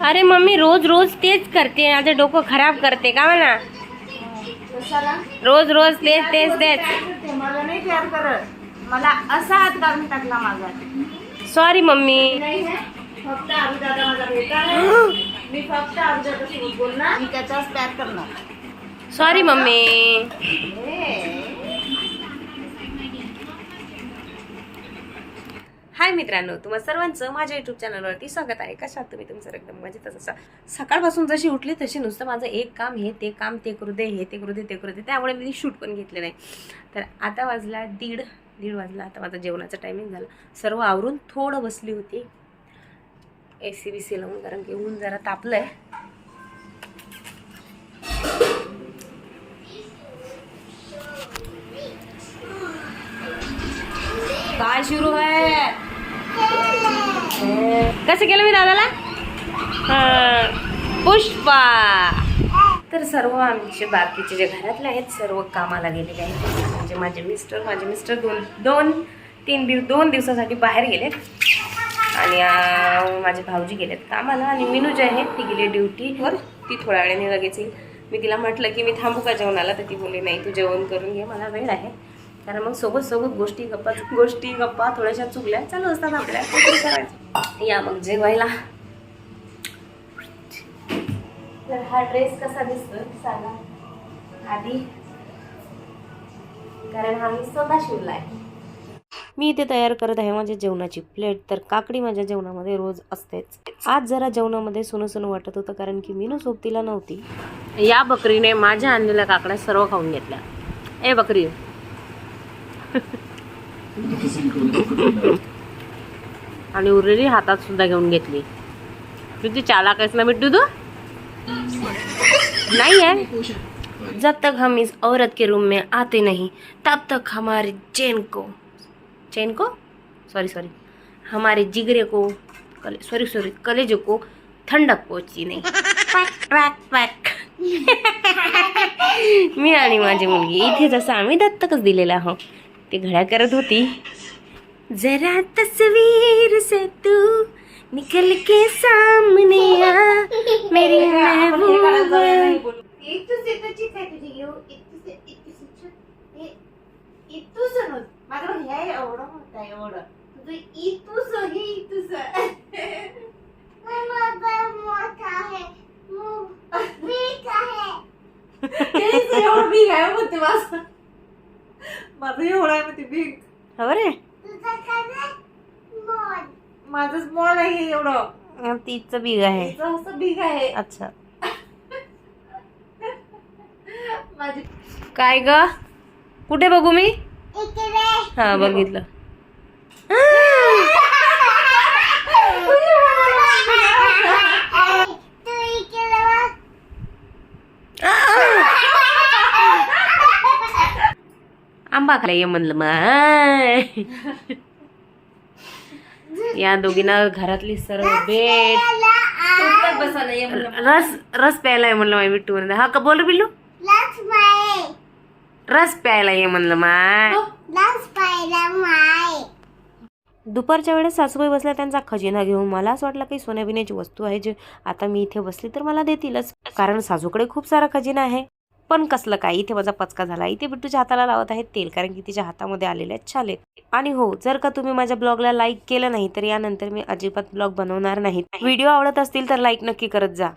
अरे मम्मी रोज रोज तेच करते हैं माझं डोकं खराब करते का म्हणा रोज रोज तेच तेच तेच ते मला नाही प्यार करत. मला असा हात काढून टाकला माझा. Sorry mummy. नाही है. फक्त आरू माझा बेटा आहे. मी फक्त आरू बोलणार. मी त्याचाच प्यार करणार. Sorry mummy. हाय मित्रांनो तुम्हा सर्वांचं माझ्या युट्यूब चॅनलवरती स्वागत आहे. कशात तुम्ही? तुमचं एकदम मजेतच असा सकाळपासून जशी उठली तशी नुसतं माझं एक काम हे ते काम ते करू दे हे ते करू दे ते करू दे. त्यामुळे मी शूट पण घेतले नाही. तर आता वाजला दीड दीड वाजला. आता माझा जेवणाचं टायमिंग झाला. सर्व आवरून थोडं बसली होती. ए सी बी सी लावून कारण की ऊन जरा तापलं आहे काय सुरू आहे? कसं केलं मी दादाला? पुष्पा. तर सर्व आमचे बाकीचे जे घरातले आहेत सर्व कामाला गेलेले आहेत. म्हणजे माझे मिस्टर माझे मिस्टर दोन दोन तीन दिव दोन दिवसासाठी बाहेर गेले आणि माझे भाऊजी गेलेत कामाला. आणि मिनू जी आहे ती गेली ड्युटीवर. ती थोड्या वेळाने लगेच येईल. मी तिला म्हटलं की मी थांबू का जेवणाला? तर ती बोलली नाही तू जेवण करून घे. मला वेळ आहे. कारण मग सोबत सोबत गोष्टी गप्पा गोष्टी गप्पा थोड्याशा चुकल्या चालू असतात आपल्या. करायचं. या मग जेवायला. तर हा ड्रेस कसा दिसतोय सांगा. आधी. कारण हा मी स्वतः शिवलाय. मी इथे तयार करत आहे माझ्या जेवणाची प्लेट. तर काकडी माझ्या जेवणामध्ये रोज असतेच. आज जरा जेवणामध्ये सुनं सुनं वाटत होतं कारण की मीनू सोबतीला नव्हती. या बकरीने माझ्या आणलेल्या काकड्या सर्व खाऊन घेतल्या. ए बकरी. आणि उरलेली हातात सुद्धा घेऊन घेतली. तुझी चालाक आहेस ना मिट्टू तू नहीं है जब तक हम इस औरत के रूम में आते नहीं तब तक हमारे चैन को चैन को? सॉरी सॉरी हमारे जिगरे को कले सॉरी सॉरी कलेजे को थंडक पोचती नाही। मी आणि माझी मुलगी इथे जसं आम्ही दत्तकच दिलेला आहोत. ते घड्या करत होती. जरा तस्वीर से तू निकल के सामने आ मेरी महबूबा. आहे हे एवढं होतं हे माझं. माझं एवढं आहे म्हणते बिग हो रे. माझंच मॉल आहे एवढं. तिचं बीग आहे. तिचं असं बिग आहे. अच्छा. माझी काय ग? कुठे बघू मी? हा बघितलं. खायला ये म्हणलं मग या दोघींना घरातली सर्व बेड रस रस प्यायला ये म्हणलं माय बिट्टू म्हणलं. हा का बोल बिल्लू रस प्यायला ये म्हणलं माय. दुपारच्या वेळेस सासूबाई बसल्या त्यांचा खजिना घेऊन. मला असं वाटलं काही सोन्याबिण्याची वस्तू आहे जे आता मी इथे बसली तर मला देतीलच. कारण सासूकडे खूप सारा खजिना आहे. पण कसलं काय? इथे माझा पचका झाला. इथे बिट्टूच्या हाताला लावत आहे तेल कारण की तिच्या हातामध्ये आलेले आहेत छालेत आणि हो जर का तुम्ही माझ्या ब्लॉगला लाईक केलं नाही तर यानंतर मी अजिबात ब्लॉग बनवणार नाही. व्हिडिओ आवडत असतील तर लाईक नक्की करत जा.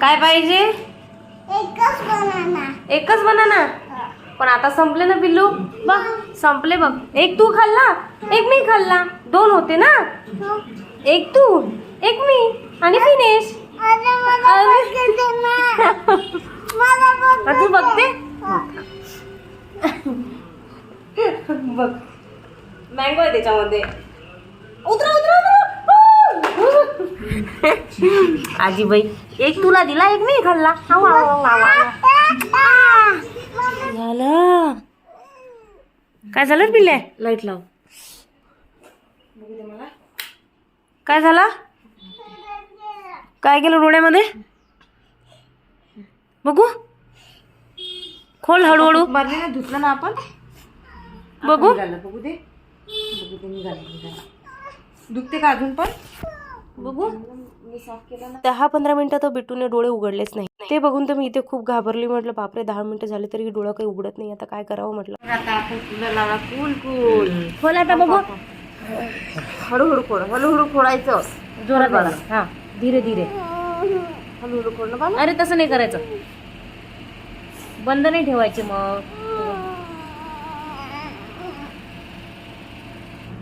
काय पाहिजे? एकच बनाना. पण आता संपले ना बिल्लू बघ संपले बघ. एक तू खाल्ला एक मी खाल्ला. दोन होते ना? एक तू एक मी आणि फिनिश. तू बघते? बघ. मँगो आहे त्याच्यामध्ये. उतरा उतरा उतरा. आजीबाई एक तुला दिला एक मी खाल्ला. झालं. काय झालं पिल्ले? लाइट लाव. काय झाला? काय केलं डोळ्यामध्ये? बघू. खोल हळूहळू. ना धुतलं ना आपण? बघू. बघू दे. बघू निघालं निघालं. दुखते का अजून पण? बघू. दहा पंधरा मिनिटं तर बिट्टूने डोळे उघडलेच नाही. ते बघून तर मी इथे खूप घाबरली. म्हटलं बापरे दहा मिनिटं झाले तरी डोळं काही उघडत नाही. आता काय करावं म्हटलं. आता आपण लावा. कूल खोल आता बघू. हळूहळू खोड हळूहळू खोडायचं जोरात बघा हा धीरे धीरे. हळूहळू बाबा. अरे तसं नाही करायचं. बंद नाही ठेवायचे मग.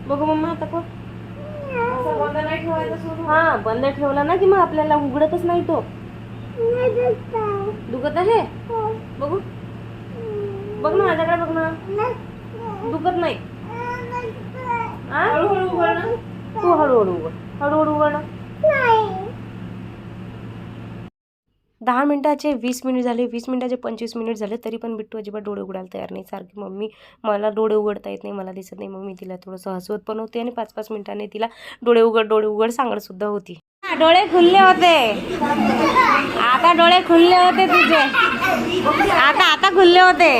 बघू मम्मा आता कोण? हा बंद ठेवला ना की मग आपल्याला उघडतच नाही तो. दुखत आहे? बघू. बघ ना माझ्याकडे बघ ना. दुखत नाही. आ? तू हळूहळू उघड. हळूहळू उघड ना. दहा मिनिटाचे वीस मिनिट झाले वीस मिनिटाचे पंचवीस मिनिट झाले तरी पण बिट्टू अजिबात डोळे उघडायला तयार नाही. सारखी मम्मी मला डोळे उघडता येत नाही मला दिसत नाही. मम्मी तिला थोडंसं हसवत पण होती आणि पाच पाच मिनिटांनी तिला डोळे उघड डोळे उघड सांगत सुद्धा होती. डोळे खुलले होते. आता डोळे खुलले होते तुझे. आता आता खुलले होते.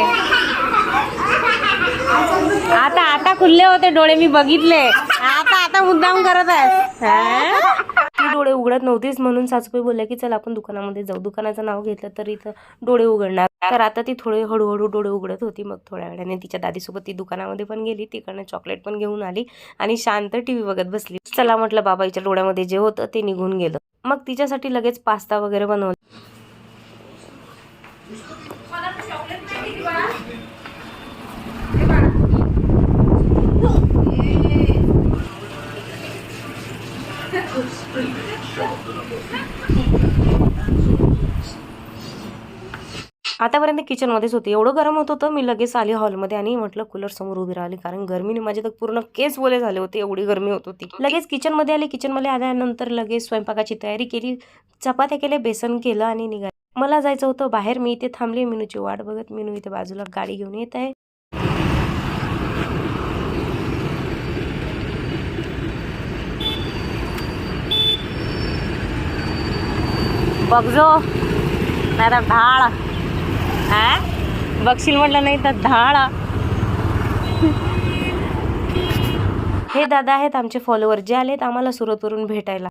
आता आता खुलले होते डोळे मी बघितले. आता आता मुद्दाम करत आहे डोळे उघडत नव्हतीच. म्हणून सासूबाई बोलल्या की चल आपण दुकानामध्ये जाऊ. दुकानाचं नाव घेतलं तर इथं डोळे उघडणार. तर आता ती थोडे हळूहळू डोळे उघडत होती. मग थोड्या वेळाने तिच्या दादीसोबत ती दुकानामध्ये पण गेली. तिकडनं चॉकलेट पण घेऊन आली आणि शांत टी व्ही बघत बसली. चला म्हटलं बाबाईच्या डोळ्यामध्ये जे होतं ते निघून गेलं. मग तिच्यासाठी लगेच पास्ता वगैरे बनवला. आतापर्यंत किचनमध्येच होती. एवढं गरम होत होतं मी लगेच आली हॉलमध्ये आणि म्हटलं कूलर समोर उभी राहिली. कारण गरमीने माझे तर पूर्ण केस बोले झाले होते एवढी गरमी होत होती. लगेच किचनमध्ये आले. किचनमध्ये आल्यानंतर लगेच स्वयंपाकाची तयारी केली. चपात्या केल्या बेसन केलं आणि निघाले. मला जायचं होतं बाहेर. मी इथे थांबली. मिनूची वाट बघत मिनू इथे बाजूला गाडी घेऊन येत आहे. बघजो नाही तर ढाळ. हा? बघशील म्हटलं नाही तर धाळा हे दादा आहेत आमचे फॉलोअर जे आलेत आम्हाला सुरतवरून भेटायला.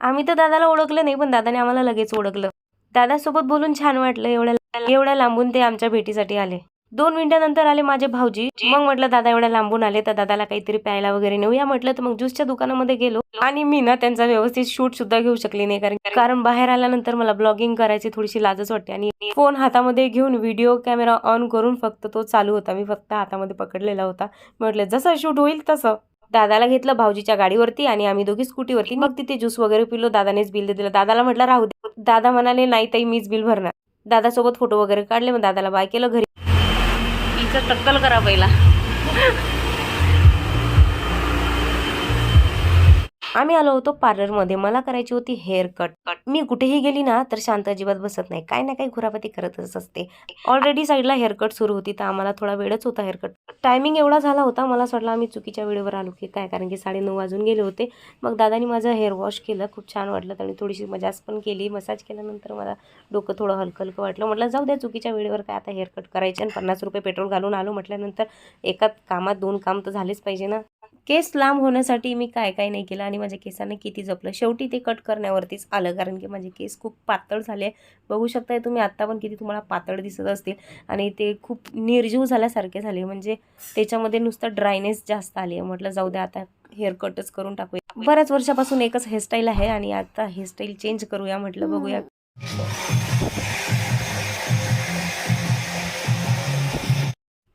आम्ही तर दादाला ओळखलं नाही पण दादाने आम्हाला लगेच ओळखलं. दादासोबत बोलून छान वाटलं एवढ्या एवढ्या लांबून ते आमच्या भेटीसाठी आले. दोन मिनिटानंतर आले माझे भाऊजी. मग म्हटलं दादा एवढ्या लांबून आले तर दादाला काहीतरी प्यायला वगैरे नेऊया. म्हटलं तर मग ज्यूसच्या दुकानामध्ये गेलो. आणि मी ना त्यांचा व्यवस्थित शूट सुद्धा घेऊ शकली नाही कारण कारण बाहेर आल्यानंतर मला ब्लॉगिंग करायची थोडीशी लाजच वाटते. आणि फोन हातामध्ये घेऊन व्हिडिओ कॅमेरा ऑन करून फक्त तो चालू होता. मी फक्त हातामध्ये पकडलेला होता. म्हटलं जसं शूट होईल तसं. दादाला घेतलं भाऊजीच्या गाडीवरती आणि आम्ही दोघी स्कूटीवरती मग तिथे ज्यूस वगैरे पिलो. दादानेच बिल दिलं. दादाला म्हटलं राहू दे. दादा म्हणाले नाही ताई मीच बिल भरणार. दादासोबत फोटो वगैरे काढले. मग दादाला बाय केलं घरी. तिचं टक्कल करा पहिला. आम्ही आलो होतो पार्लरमध्ये. मला करायची होती हेअर कट. मी कुठेही गेली ना तर शांत अजिबात बसत नाही. काही ना काही घुरापती करतच असते. ऑलरेडी साईडला हेअरकट सुरू होती तर आम्हाला थोडा वेळच होता हेअरकट टायमिंग एवढा झाला होता मला असं वाटलं आम्ही चुकीच्या वेळेवर आलो की काय? कारण की साडेनऊ वाजून गेले होते. मग दादानी माझं हेअर वॉश केलं खूप छान वाटलं. त्यांनी थोडीशी मजाज पण केली. मसाज केल्यानंतर मला डोकं थोडं हलकं हलकं वाटलं. म्हटलं जाऊ द्या चुकीच्या वेळेवर काय आता हेअरकट करायचे आणि पन्नास रुपये पेट्रोल घालून आलो. म्हटल्यानंतर एकाच कामात दोन काम तर झालेच पाहिजे ना. केस लांब होण्यासाठी मी काय काय नाही केलं आणि माझ्या केसांना किती जपलं. शेवटी ते कट करण्यावरतीच आलं कारण की माझे केस खूप पातळ झाले बघू शकताय तुम्ही आत्ता पण किती तुम्हाला पातळ दिसत असतील आणि ते खूप निर्जीव झाल्यासारखे झाले. म्हणजे त्याच्यामध्ये नुसतं ड्रायनेस जास्त आली आहे. म्हटलं जाऊ द्या आता हेअर कटच करून टाकूया. बऱ्याच वर्षापासून एकच हेअरस्टाईल आहे आणि आता हेअरस्टाईल चेंज करूया म्हटलं बघूया.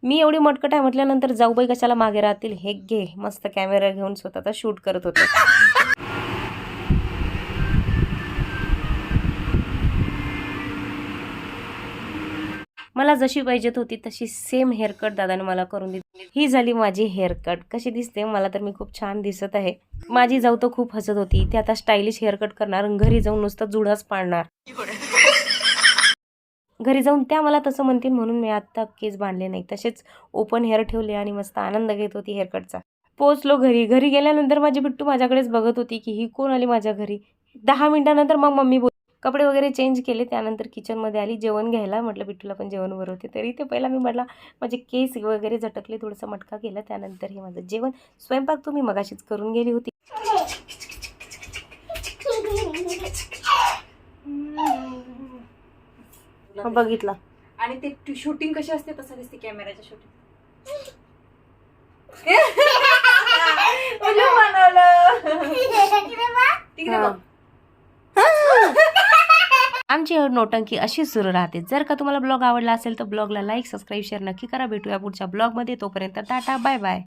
मी एवढी मटकट आहे म्हटल्यानंतर जाऊबाई कशाला मागे राहतील? हे घे. मस्त कॅमेरा घेऊन स्वतःचा शूट करत होते. मला जशी पाहिजेत होती तशी सेम हेअरकट दादाने मला करून दिली. ही झाली माझी हेअरकट कशी दिसते? मला तर मी खूप छान दिसत आहे. माझी जाऊ तर खूप हसत होती. ती आता स्टायलिश हेअरकट करणार घरी जाऊन नुसतं जुडाच पाडणार. घरी जाऊन त्या मला तसं म्हणतील म्हणून मी आत्ता केस बांधले नाही तसेच ओपन हेअर ठेवले आणि मस्त आनंद घेत होती हेअरकटचा पोचलो घरी. घरी गेल्यानंतर माझी बिट्टू माझ्याकडेच बघत होती की ही कोण आली माझ्या घरी. दहा मिनिटानंतर मग मम्मी बोल कपडे वगैरे चेंज केले. त्यानंतर किचनमध्ये आली जेवण घ्यायला. म्हटलं बिट्टूला पण जेवण बरं होते. तरी ते पहिला मी म्हटला माझे केस वगैरे झटकले थोडंसं मटका केला. त्यानंतर हे माझं जेवण. स्वयंपाक तुम्ही मगाशीच करून गेली होती. आपला बघितला. आणि ते शूटिंग कशी असते तसं दिसते कॅमेराच्या शूटिंग तिकडे बघ. आमची नोटंकी अशीच सुरू राहते. जर का तुम्हाला ब्लॉग आवडला असेल तर ब्लॉगला लाईक सबस्क्राईब शेअर नक्की करा. भेटूया पुढच्या ब्लॉगमध्ये. तोपर्यंत टाटा बाय बाय